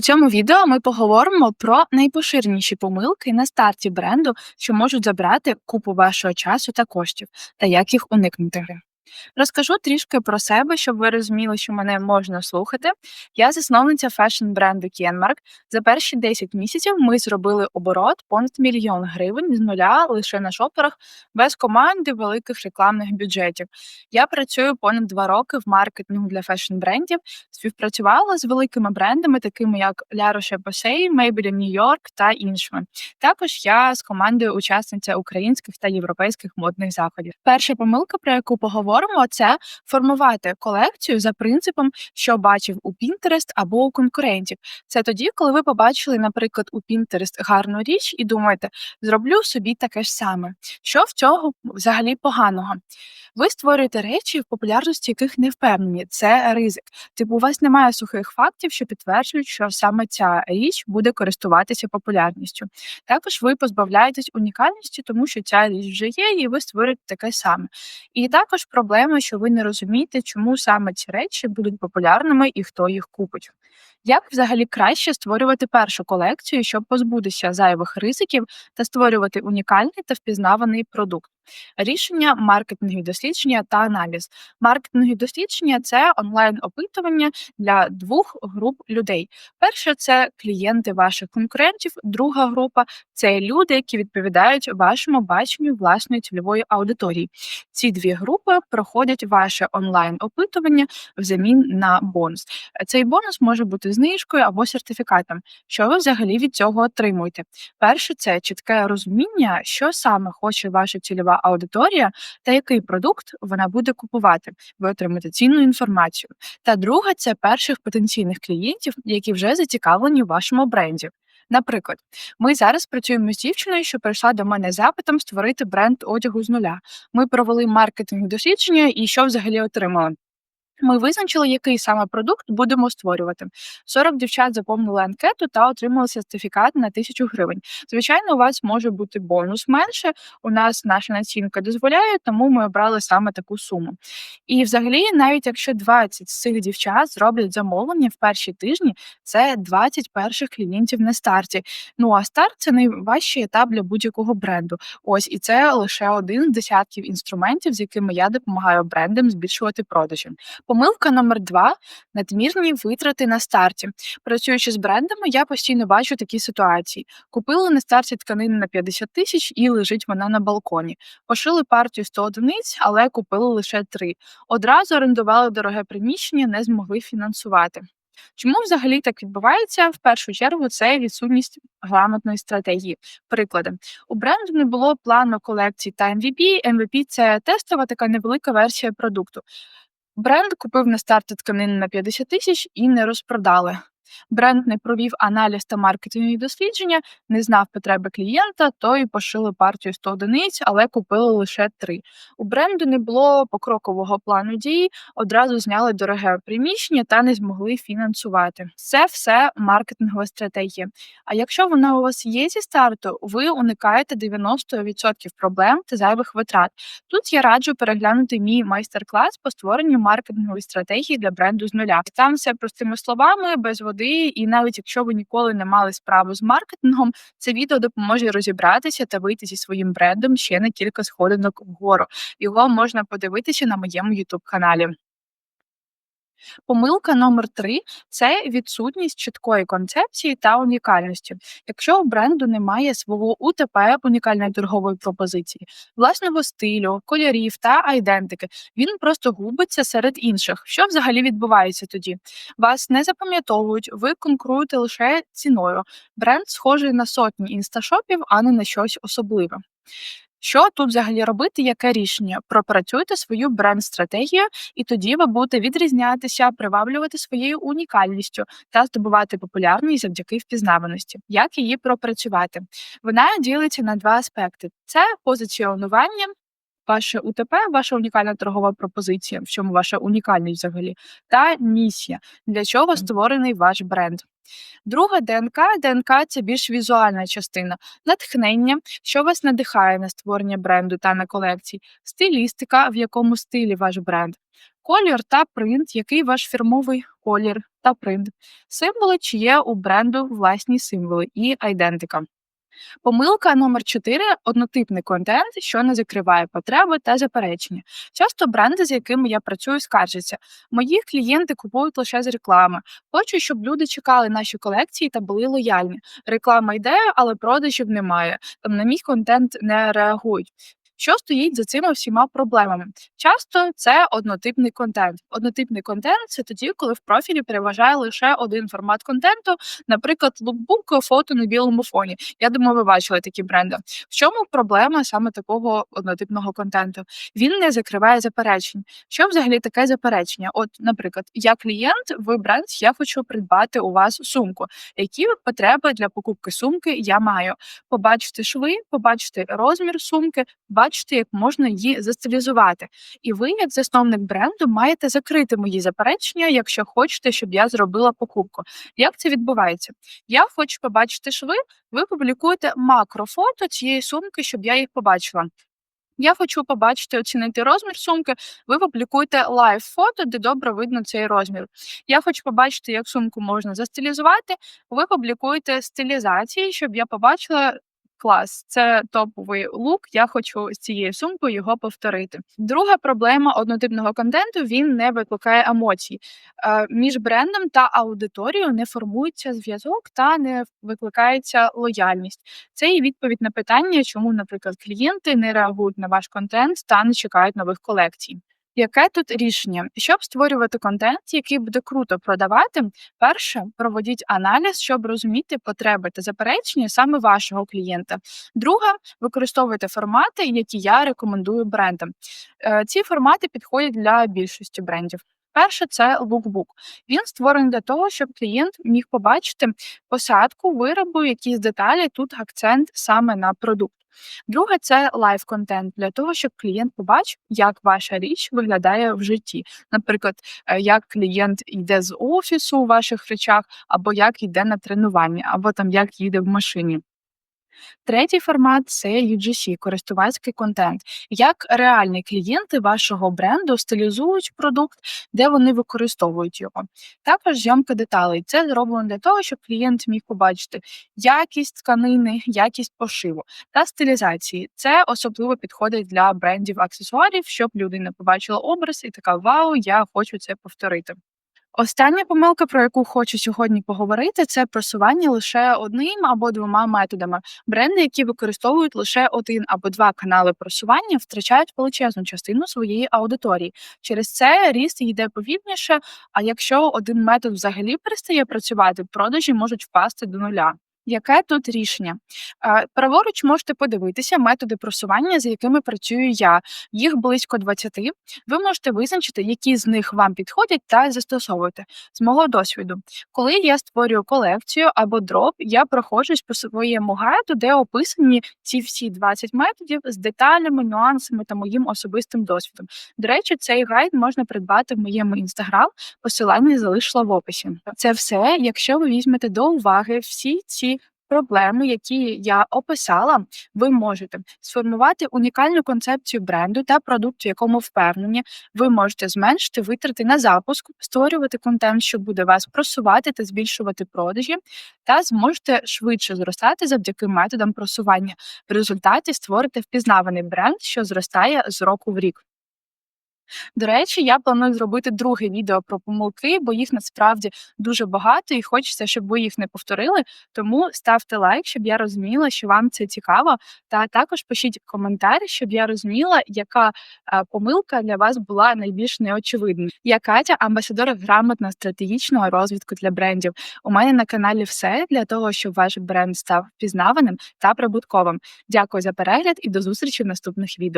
У цьому відео ми поговоримо про найпоширеніші помилки на старті бренду, що можуть забрати купу вашого часу та коштів, та як їх уникнути. Розкажу трішки про себе, щоб ви розуміли, що мене можна слухати. Я засновниця фешн-бренду Кенмарк. За перші 10 місяців ми зробили оборот понад мільйон гривень з нуля лише на шоперах, без команди великих рекламних бюджетів. Я працюю понад два роки в маркетингу для фешн-брендів, співпрацювала з великими брендами, такими як La Maybelline New York та іншими. Також я з командою учасниця українських та європейських модних заходів. Перша помилка, про яку поговоримо, це формувати колекцію за принципом, що бачив у Pinterest або у конкурентів. Це тоді, коли ви побачили, наприклад, у Pinterest гарну річ і думаєте, зроблю собі таке ж саме. Що в цього взагалі поганого? Ви створюєте речі, в популярності яких не впевнені. Це ризик. Типу, у вас немає сухих фактів, що підтверджують, що саме ця річ буде користуватися популярністю. Також ви позбавляєтесь унікальності, тому що ця річ вже є, і ви створюєте таке саме. І також проблема, що ви не розумієте, чому саме ці речі будуть популярними і хто їх купить. Як взагалі краще створювати першу колекцію, щоб позбутися зайвих ризиків та створювати унікальний та впізнаваний продукт? Рішення маркетингові дослідження та аналіз. Маркетингові дослідження це онлайн-опитування для двох груп людей. Перше це клієнти ваших конкурентів, друга група це люди, які відповідають вашому баченню власної цільової аудиторії. Ці дві групи проходять ваше онлайн-опитування взамін на бонус. Цей бонус може бути знижкою або сертифікатом. Що ви взагалі від цього отримуєте? Перше, це чітке розуміння, що саме хоче ваша цільова аудиторія та який продукт вона буде купувати. Ви отримаєте цінну інформацію. Та друге, це перших потенційних клієнтів, які вже зацікавлені в вашому бренді. Наприклад, ми зараз працюємо з дівчиною, що прийшла до мене запитом створити бренд одягу з нуля. Ми провели маркетинг дослідження і що взагалі отримали. Ми визначили, який саме продукт будемо створювати. 40 дівчат заповнили анкету та отримали сертифікат на 1000 гривень. Звичайно, у вас може бути бонус менше. У нас наша націнка дозволяє, тому ми обрали саме таку суму. І, взагалі, навіть якщо 20 з цих дівчат зроблять замовлення в перші тижні, це 20 перших клієнтів на старті. Ну а старт це найважчий етап для будь-якого бренду. Ось і це лише один з десятків інструментів, з якими я допомагаю брендам збільшувати продажі. Помилка номер два надмірні витрати на старті. Працюючи з брендами, я постійно бачу такі ситуації. Купили на старті тканину на 50 тисяч і лежить вона на балконі. Пошили партію 100 одиниць, але купили лише три. Одразу орендували дороге приміщення, не змогли фінансувати. Чому взагалі так відбувається? В першу чергу це відсутність грамотної стратегії. Приклади у бренду не було плану колекцій та MVP. MVP – це тестова така невелика версія продукту. Бренд купив на старті тканин на 50 тисяч і не розпродали. Бренд не провів аналіз та маркетингові дослідження, не знав потреби клієнта, то й пошили партію 100 одиниць, але купили лише 3. У бренду не було покрокового плану дій, одразу зняли дороге приміщення та не змогли фінансувати. Це все маркетингова стратегія. А якщо вона у вас є зі старту, ви уникаєте 90% проблем та зайвих витрат. Тут я раджу переглянути мій майстер-клас по створенню маркетингової стратегії для бренду з нуля. Там все простими словами, без води води, і навіть якщо ви ніколи не мали справу з маркетингом, це відео допоможе розібратися та вийти зі своїм брендом ще на кілька сходинок вгору. Його можна подивитися на моєму youtube каналі. Помилка номер три це відсутність чіткої концепції та унікальності. Якщо у бренду немає свого УТП унікальної торгової пропозиції, власного стилю, кольорів та айдентики, він просто губиться серед інших. Що взагалі відбувається тоді? Вас не запам'ятовують, ви конкуруєте лише ціною. Бренд схожий на сотні інсташопів, а не на щось особливе. Що тут взагалі робити? Яке рішення? Пропрацюйте свою бренд-стратегію, і тоді ви будете відрізнятися, приваблювати своєю унікальністю та здобувати популярність завдяки впізнаваності. Як її пропрацювати? Вона ділиться на два аспекти: це позиціонування. Ваше УТП, ваша унікальна торгова пропозиція, в чому ваша унікальність взагалі, та місія, для чого створений ваш бренд. Друга ДНК. ДНК це більш візуальна частина, натхнення, що вас надихає на створення бренду та на колекції, стилістика, в якому стилі ваш бренд. колір та принт, який ваш фірмовий колір та принт, символи, чи є у бренду власні символи і айдентика. Помилка номер 4 однотипний контент, що не закриває потреби та заперечення. Часто бренди, з якими я працюю, скаржаться. Мої клієнти купують лише з реклами. Хочу, щоб люди чекали наші колекції та були лояльні. Реклама йде, але продажів немає. Там на мій контент не реагують. Що стоїть за цими всіма проблемами? Часто це однотипний контент. Однотипний контент це тоді, коли в профілі переважає лише один формат контенту, наприклад, лукбук, фото на білому фоні. Я думаю, ви бачили такі бренди. В чому проблема саме такого однотипного контенту? Він не закриває заперечень. Що взагалі таке заперечення? От, наприклад, я клієнт, ви бренд, я хочу придбати у вас сумку. Які потреби для покупки сумки я маю? Побачити шви, побачити розмір сумки, бачити, як можна її застилізувати. І ви, як засновник бренду, маєте закрити мої заперечення, якщо хочете, щоб я зробила покупку. Як це відбувається? Я хочу побачити шви, ви публікуєте макрофото цієї сумки, щоб я їх побачила. Я хочу побачити, оцінити розмір сумки. Ви публікуєте лайв фото, де добре видно цей розмір. Я хочу побачити, як сумку можна застилізувати. Ви публікуєте стилізації, щоб я побачила. Клас, це топовий лук. Я хочу з цією сумкою його повторити. Друга проблема однотипного контенту він не викликає емоцій. Е, між брендом та аудиторією не формується зв'язок та не викликається лояльність. Це і відповідь на питання, чому, наприклад, клієнти не реагують на ваш контент та не чекають нових колекцій. Яке тут рішення? Щоб створювати контент, який буде круто продавати, перше проводіть аналіз, щоб розуміти потреби та заперечення саме вашого клієнта. Друге, використовуйте формати, які я рекомендую брендам. Е, Ці формати підходять для більшості брендів. Перше це лукбук. Він створений для того, щоб клієнт міг побачити посадку виробу, якісь деталі. Тут акцент саме на продукт. Друге це лайв контент для того, щоб клієнт побачив, як ваша річ виглядає в житті. Наприклад, е, як клієнт йде з офісу у ваших речах, або як йде на тренування, або там як їде в машині. Третій формат це UGC, користувацький контент. Як реальні клієнти вашого бренду стилізують продукт, де вони використовують його. Також зйомка деталей. Це зроблено для того, щоб клієнт міг побачити якість тканини, якість пошиву та стилізації. Це особливо підходить для брендів аксесуарів, щоб людина побачила образ і така вау, я хочу це повторити. Остання помилка, про яку хочу сьогодні поговорити, це просування лише одним або двома методами. Бренди, які використовують лише один або два канали просування, втрачають величезну частину своєї аудиторії. Через це ріст йде повільніше. А якщо один метод взагалі перестає працювати, продажі можуть впасти до нуля. Яке тут рішення? Праворуч можете подивитися методи просування, з якими працюю я. Їх близько 20. Ви можете визначити, які з них вам підходять, та застосовувати. З мого досвіду, коли я створюю колекцію або дроп, я проходжусь по своєму гайду, де описані ці всі 20 методів з деталями, нюансами та моїм особистим досвідом. До речі, цей гайд можна придбати в моєму інстаграм. Посилання залишила в описі. Це все, якщо ви візьмете до уваги всі ці проблеми, які я описала, ви можете сформувати унікальну концепцію бренду та продукту, якому впевнені. Ви можете зменшити витрати на запуск, створювати контент, що буде вас просувати та збільшувати продажі, та зможете швидше зростати завдяки методам просування. В результаті створите впізнаваний бренд, що зростає з року в рік. До речі, я планую зробити друге відео про помилки, бо їх насправді дуже багато, і хочеться, щоб ви їх не повторили. Тому ставте лайк, щоб я розуміла, що вам це цікаво. Та також пишіть коментар, щоб я розуміла, яка е, помилка для вас була найбільш неочевидною. Я Катя, амбасадор грамотно стратегічного розвитку для брендів. У мене на каналі все для того, щоб ваш бренд став впізнаваним та прибутковим. Дякую за перегляд і до зустрічі в наступних відео.